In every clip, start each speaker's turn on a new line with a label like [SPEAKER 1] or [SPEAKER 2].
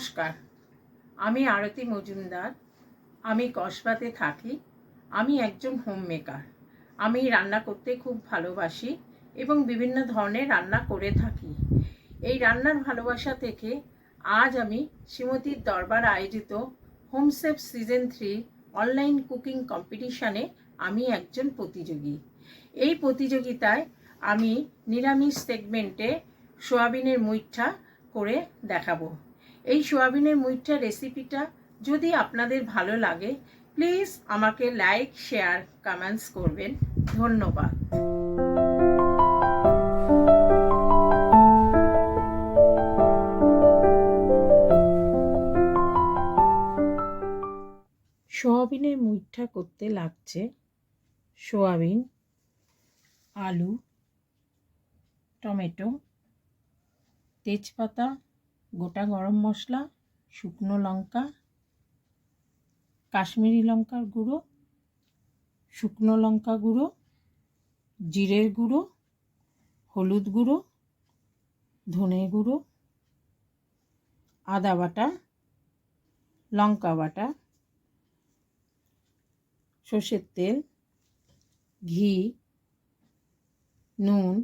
[SPEAKER 1] নমস্কার। আমি আরতি মজুমদার, আমি কসবাতে থাকি, আমি একজন হোম মেকার আমি রান্না করতে খুব ভালোবাসি এবং বিভিন্ন ধরনের রান্না করে থাকি। এই রান্নার ভালোবাসা থেকে আজ আমি শ্রীমতীর দরবার আয়োজিত home chef season three online cooking কম্পিটিশানে আমি একজন প্রতিযোগী। এই প্রতিযোগিতায় আমি নিরামিষ সেগমেন্টে সোয়াবিনের মুইঠা করে দেখাবো। এই সোয়াবিনের মুইঠা রেসিপিটা যদি আপনাদের ভালো লাগে, প্লিজ আমাকে লাইক, শেয়ার, কমেন্টস করবেন। ধন্যবাদ। সোয়াবিনের মুইঠা করতে লাগছে সোয়াবিন, আলু, টমেটো, তেজপাতা গোটা গরম মশলা, শুকনো লঙ্কা, কাশ্মীরি লঙ্কার গুঁড়ো, শুকনো লঙ্কা গুঁড়ো, জিরের গুঁড়ো, হলুদ গুঁড়ো, ধনে গুঁড়ো, আদা বাটা, লঙ্কা বাটা, সর্ষের তেল, ঘি, নুন,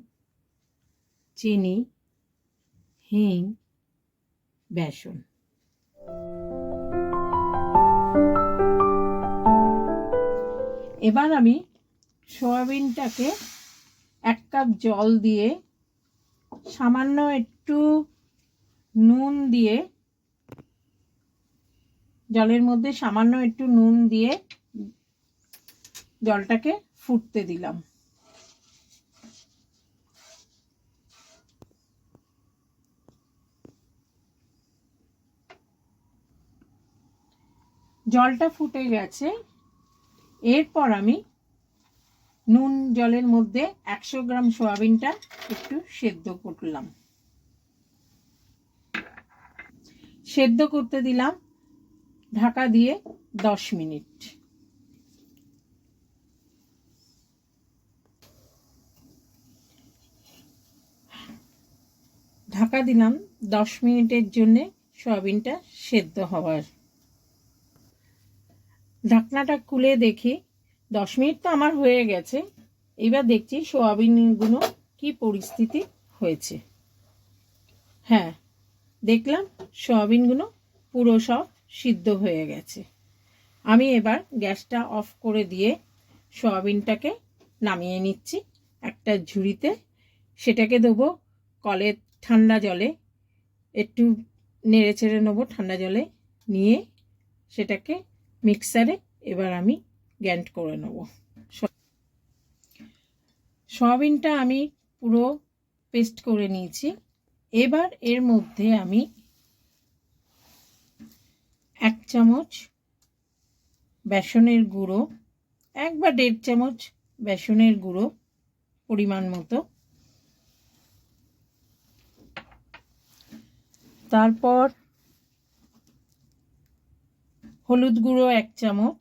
[SPEAKER 1] চিনি, হিং বেসন এবার আমি সয়াবিনটাকে এক কাপ জল দিয়ে সামান্য একটু নুন দিয়ে, জলের মধ্যে সামান্য একটু নুন দিয়ে জলটাকে ফুটতে দিলাম। জলটা ফুটে গেছে। এরপর আমি নুন জলের মধ্যে একশো গ্রাম সোয়াবিনটা একটু সেদ্ধ করলাম। সেদ্ধ করতে দিলাম ঢাকা দিয়ে দশ মিনিট। ঢাকা দিলাম দশ মিনিটের জন্যে সোয়াবিনটা সেদ্ধ হওয়ার। ঢাকনাটা খুলে দেখি। দশ মিনিট তো আমার হয়ে গেছে। এবার দেখছি সোয়াবিনগুলো কি পরিস্থিতি হয়েছে। হ্যাঁ দেখলাম সোয়াবিনগুলো পুরো সব সিদ্ধ হয়ে গেছে। আমি এবার গ্যাসটা অফ করে দিয়ে সোয়াবিনটাকে নামিয়ে নিচ্ছি। একটা ঝুড়িতে সেটাকে দেবো কলের ঠান্ডা জলে। একটু নেড়ে চেড়ে নেব ঠান্ডা জলে। নিয়ে সেটাকে মিক্সারে এবার আমি গ্যান্ড করে নেব। সয়াবিনটা আমি পুরো পেস্ট করে নিয়েছি। এবার এর মধ্যে আমি এক চামচ বেসনের গুঁড়ো, এক বা দেড় চামচ বেসনের গুঁড়ো পরিমাণ মতো। তারপর হলুদ গুঁড়ো এক চামচ,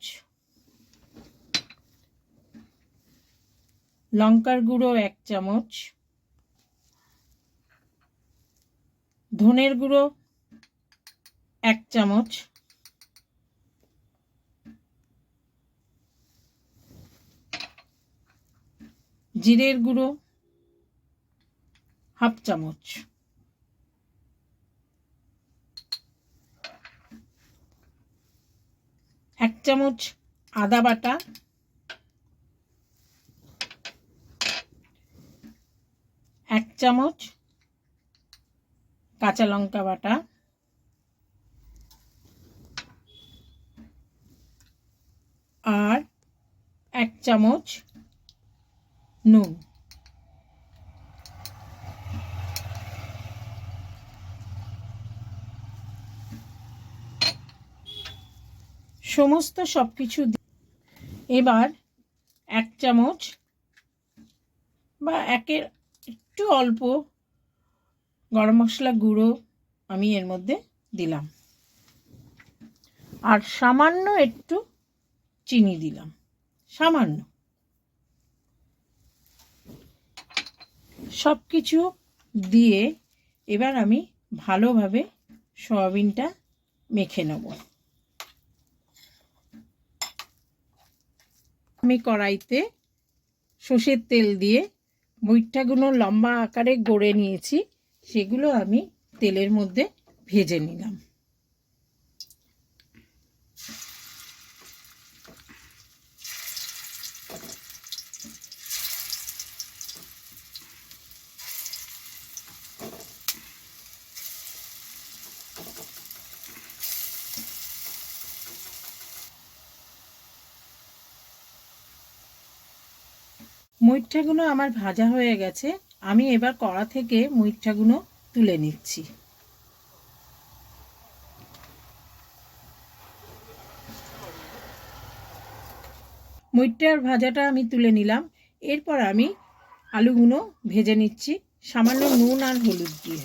[SPEAKER 1] লঙ্কার গুঁড়ো এক চামচ, ধনের গুঁড়ো এক চামচ, জিরের গুঁড়ো হাফ চামচ। চামচ আদা বাটা এক চামচ কাঁচা লঙ্কা বাটা আর এক চামচ নুন। সমস্ত সব কিছু এবার এক চামচ বা একের একটু অল্প গরম মশলা গুঁড়ো আমি এর মধ্যে দিলাম। আর সামান্য একটু চিনি দিলাম। সামান্য। সব কিছু দিয়ে এবার আমি ভালোভাবে সয়াবিনটা মেখে নেব। আমি কড়াইতে সর্ষের তেল দিয়ে মুইঠাগুলো লম্বা আকারে গড়ে নিয়েছি, সেগুলো আমি তেলের মধ্যে ভেজে নিলাম। মুইঠাগুলো আমার ভাজা হয়ে গেছে, আমি এবার কড়া থেকে মুইঠাগুলো তুলে নিচ্ছি। মুইটার ভাজাটা আমি তুলে নিলাম, এরপর আমি আলুগুলো ভেজে নিচ্ছি, সামান্য নুন আর হলুদ দিয়ে।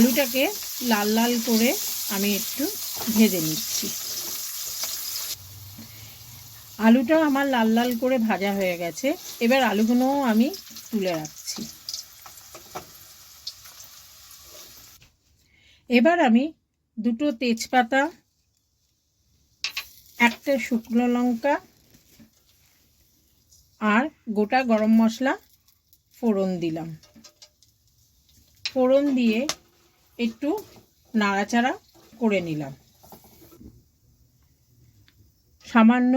[SPEAKER 1] আলুটাকে লাল লাল করে আমি একটু ভেজে নিচ্ছি। আলুটা আমার লাল লাল করে ভাজা হয়ে গেছে। এবার আলুগুলোও আমি তুলে রাখছি। এবার আমি দুটো তেজপাতা, একটা শুকনো লঙ্কা আর গোটা গরম মশলা ফোড়ন দিলাম। ফোড়ন দিয়ে একটু নাড়াচাড়া করে নিলাম। সামান্য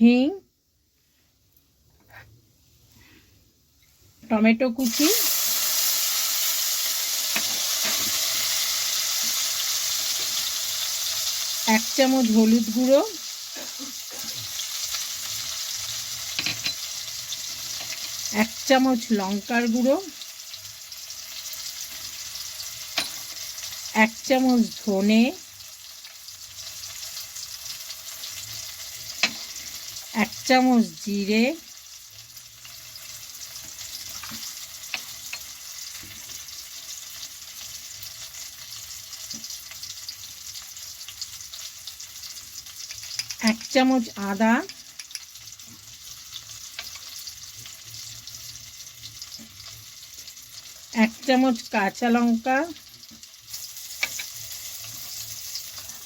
[SPEAKER 1] হিং, টমেটো কুচি, এক চামচ হলুদ গুঁড়ো, এক চামচ লঙ্কার গুঁড়ো এক চামচ ধনে এক চামচ জিরে এক চামচ আদা এক চামচ কাঁচা লঙ্কা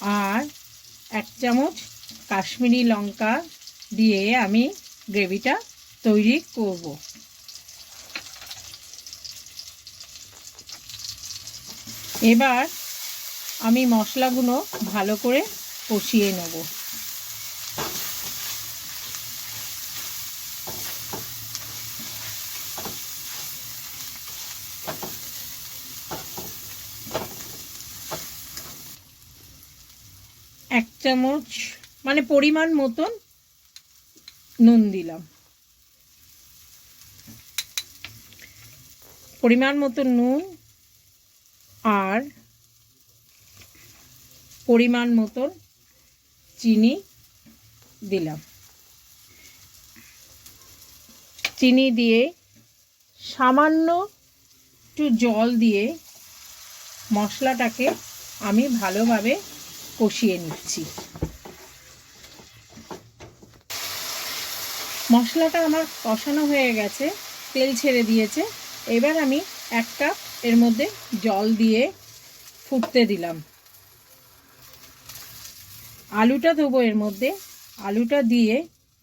[SPEAKER 1] আর এক চামচ কাশ্মীরি লঙ্কা দিয়ে আমি গ্রেভিটা তৈরি করব। এবার আমি মশলাগুলো ভালো করে কষিয়ে নেব এক চামচ মানে পরিমাণ মতন নুন দিলাম। পরিমাণ মতো নুন আর পরিমাণ মতন চিনি দিলাম। চিনি দিয়ে সামান্য একটু জল দিয়ে মশলাটাকে আমি ভালোভাবে কষিয়ে নিচ্ছি। মশলাটা আমার কষানো হয়ে গেছে, তেল ছেড়ে দিয়েছে। এবার আমি এক কাপ এর মধ্যে জল দিয়ে ফুটতে দিলাম। আলুটা দেবো এর মধ্যে। আলুটা দিয়ে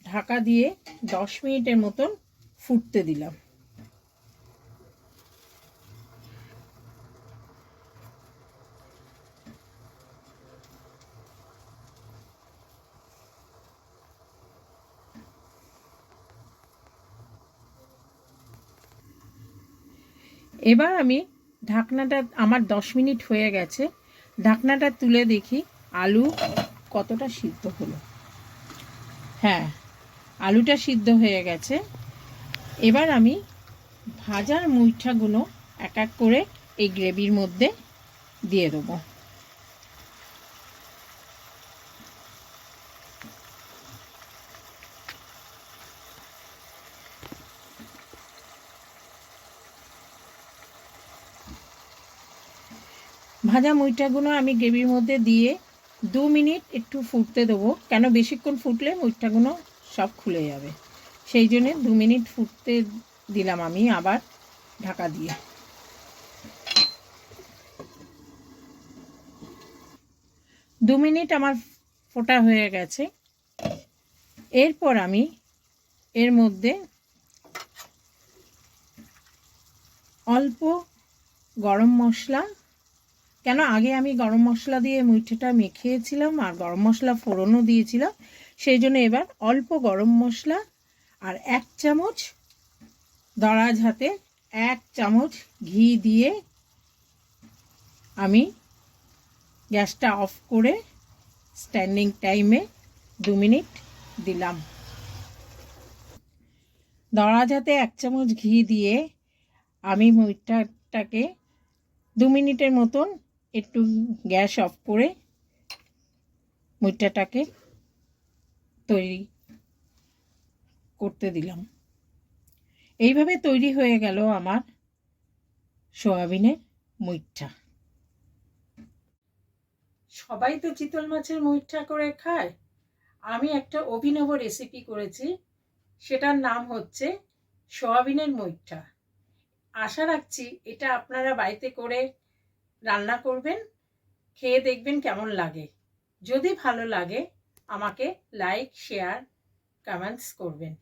[SPEAKER 1] ঢাকা দিয়ে দশ মিনিটের মতন ফুটতে দিলাম। এবার আমি ঢাকনাটা আমার দশ মিনিট হয়ে গেছে। ঢাকনাটা তুলে দেখি আলু কতটা সিদ্ধ হলো। হ্যাঁ আলুটা সিদ্ধ হয়ে গেছে। এবার আমি ভাজার মুইঠাগুলো এক এক করে এই গ্রেভির মধ্যে দিয়ে দেবো। ভাজা মুইটাগুলো আমি গ্রেভির মধ্যে দিয়ে দু মিনিট একটু ফুটতে দেবো। কেন বেশিক্ষণ ফুটলে মুইটাগুলো সব খুলে যাবে। সেই জন্যে দু মিনিট ফুটতে দিলাম আমি আবার ঢাকা দিয়ে। দু মিনিট আমার ফোটা হয়ে গেছে। এরপর আমি এর মধ্যে অল্প গরম মশলা কেন আগে আমি গরম মশলা দিয়ে মুইঠাটা মেখেছিলাম আর গরম মশলা ফোড়নও দিয়েছিলাম? সেই জন্য এবার অল্প গরম মশলা আর এক চামচ দরাজ হাতে এক চামচ ঘি দিয়ে আমি গ্যাসটা অফ করে স্ট্যান্ডিং টাইমে দু মিনিট দিলাম। দরাজ হাতে এক চামচ ঘি দিয়ে আমি মুইঠাটাকে দু মিনিটের মতন একটু গ্যাস অফ করে মুইঠাটাকে তৈরি করতে দিলাম। এইভাবে তৈরি হয়ে গেল আমার সোয়াবিনের মুইঠা। সবাই তো চিতল মাছের মুইঠা করে খায়। আমি একটা অভিনব রেসিপি করেছি, সেটার নাম হচ্ছে সোয়াবিনের মুইঠা। আশা রাখছি এটা আপনারা বাড়িতে করে রান্না করবেন খেয়ে দেখবেন কেমন লাগে। যদি ভালো লাগে আমাকে লাইক শেয়ার কমেন্টস করবেন।